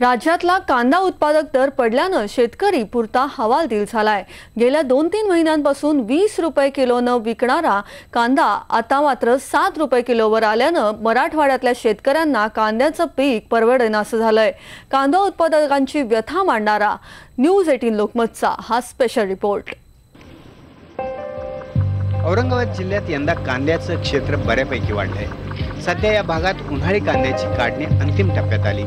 राज्यातला कांदा उत्पादक दर पडल्यानं शेतकरी पुरता हवालदिल झालाय. गेल्या दोन तीन महिन्यांपासून वीस रुपये किलोनं विकणारा कांदा आता मात्र सात रुपये किलोवर आल्यानं मराठवाड्यातल्या शेतकऱ्यांना कांद्याचं पीक परवडेनासं झालंय. कांदा उत्पादकांची व्यथा मांडणारा न्यूज एटीन लोकमतचा हा स्पेशल रिपोर्ट औरंगाबाद जिल्ह्यात यंदा कांद्याचं क्षेत्र बऱ्यापैकी वाढलंय. सध्या या भागात उन्हाळी कांद्याची काढणी अंतिम टप्प्यात आली.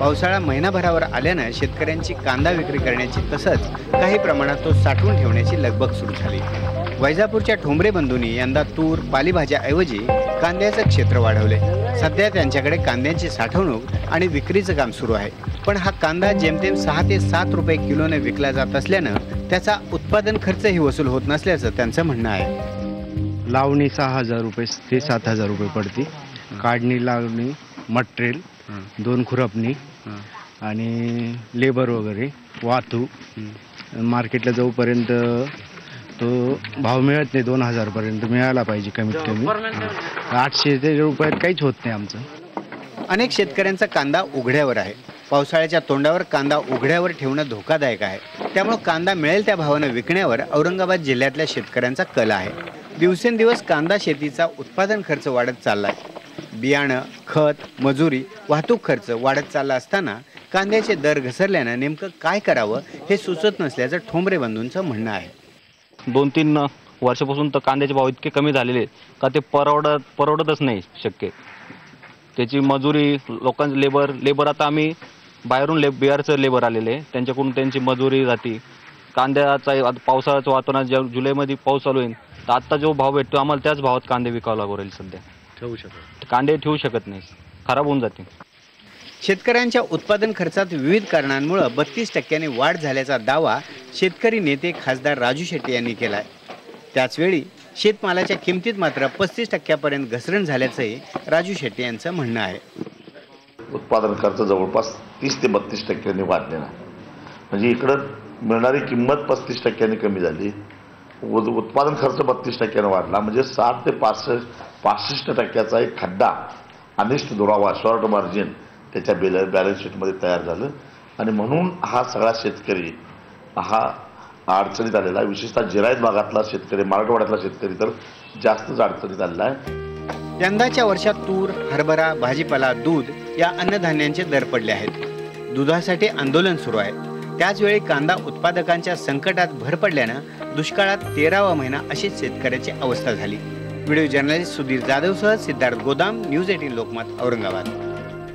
पावसाळा महिनाभरावर आल्यानं शेतकऱ्यांची कांदा विक्री करण्याची तसंच काही प्रमाणात तो साठवून ठेवण्याची लगबग सुरू झाली. वैजापूरच्या ठोंबरे बंधूंनी यंदा तूर पालेभाज्याऐवजी कांद्याचं क्षेत्र वाढवले. सध्या त्यांच्याकडे कांद्याची साठवणूक आणि विक्रीचं काम सुरू आहे. पण हा कांदा जेमतेम सहा ते सात रुपये किलोने विकला जात असल्यानं त्याचा उत्पादन खर्चही वसूल होत नसल्याचं त्यांचं म्हणणं आहे. लावणी सहा हजार रुपये ते सात हजार रुपये पडते. काढणी लावणी मटेरियल दोन खुरपणी आणि लेबर वगैरे वाहतूक मार्केटला जाऊपर्यंत तो भाव मिळत नाही दोन हजारपर्यंत मिळाला पाहिजे कमीत कमी. आठशे ते रुपयात काहीच होत नाही आमचं. अनेक शेतकऱ्यांचा कांदा उघड्यावर आहे. पावसाळ्याच्या तोंडावर कांदा उघड्यावर ठेवणं धोकादायक आहे. त्यामुळे कांदा मिळेल त्या भावानं विकण्यावर औरंगाबाद जिल्ह्यातल्या शेतकऱ्यांचा कल आहे. दिवसेंदिवस कांदा शेतीचा उत्पादन खर्च वाढत चाललाय. बियाणं खत मजुरी वाहतूक खर्च वाढत चालला असताना कांद्याचे दर घसरल्यानं नेमकं काय करावं हे सुचत नसल्याचं ठोंबरे बंधूंचं म्हणणं आहे. दोन तीन वर्षापासून तर कांद्याचे भाव इतके कमी झालेले का ते परवडत परवडतच नाही शक्य. त्याची मजुरी लोकांचं लेबर लेबर आता आम्ही बाहेरून ले बिहारचं लेबर आलेले त्यांच्याकडून त्यांची मजुरी जाते. कांद्याचा आता पावसाळ्याचं वातावरण ज्या जुलैमध्ये पाऊस चालू येईल तर आत्ता जो भाव भेटतो आम्हाला त्याच भावात कांदे विकावं लागू राहील सध्या. ठेवू शकतो कांदे ठेवू शकत नाही. खराब होऊन जाते शेतकऱ्यांच्या उत्पादन खर्चात विविध कारणांमुळे बत्तीस टक्क्यांनी वाढ झाल्याचा दावा शेतकरी नेते खासदार राजू शेट्टी यांनी केला आहे त्याचवेळी शेतमालाच्या किमतीत मात्र पस्तीस टक्क्यापर्यंत घसरण झाल्याचंही राजू शेट्टी यांचं म्हणणं आहे. उत्पादन खर्च जवळपास तीस ते बत्तीस टक्क्यांनी वाढलेला म्हणजे इकडं मिळणारी किंमत पस्तीस टक्क्यांनी कमी झाली. उत्पादन खर्च बत्तीस टक्क्यानं वाढला. म्हणजे साठ ते पासष्ट पासष्ट टक्क्याचा एक खड्डा अनिष्ट दुरावा शॉर्ट मार्जिन त्याच्या बेल बॅलन्स शीटमध्ये तयार झालं. आणि म्हणून हा सगळा शेतकरी हा अडचणीत आलेला आहे. विशेषतः जिरायत भागातला शेतकरी मराठवाड्यातला शेतकरी तर जास्तच अडचणीत आलेला आहे. यंदाच्या वर्षात तूर हरभरा भाजीपाला दूध या अन्नधान्यांचे दर पडले आहेत. दुधासाठी आंदोलन सुरू आहे. त्याचवेळी कांदा उत्पादकांच्या संकटात भर पडल्यानं दुष्काळात तेरावा महिना अशीच शेतकऱ्याची अवस्था झाली. व्हिडिओ जर्नलिस्ट सुधीर जाधवसह सिद्धार्थ गोदाम न्यूज एटीन लोकमत औरंगाबाद.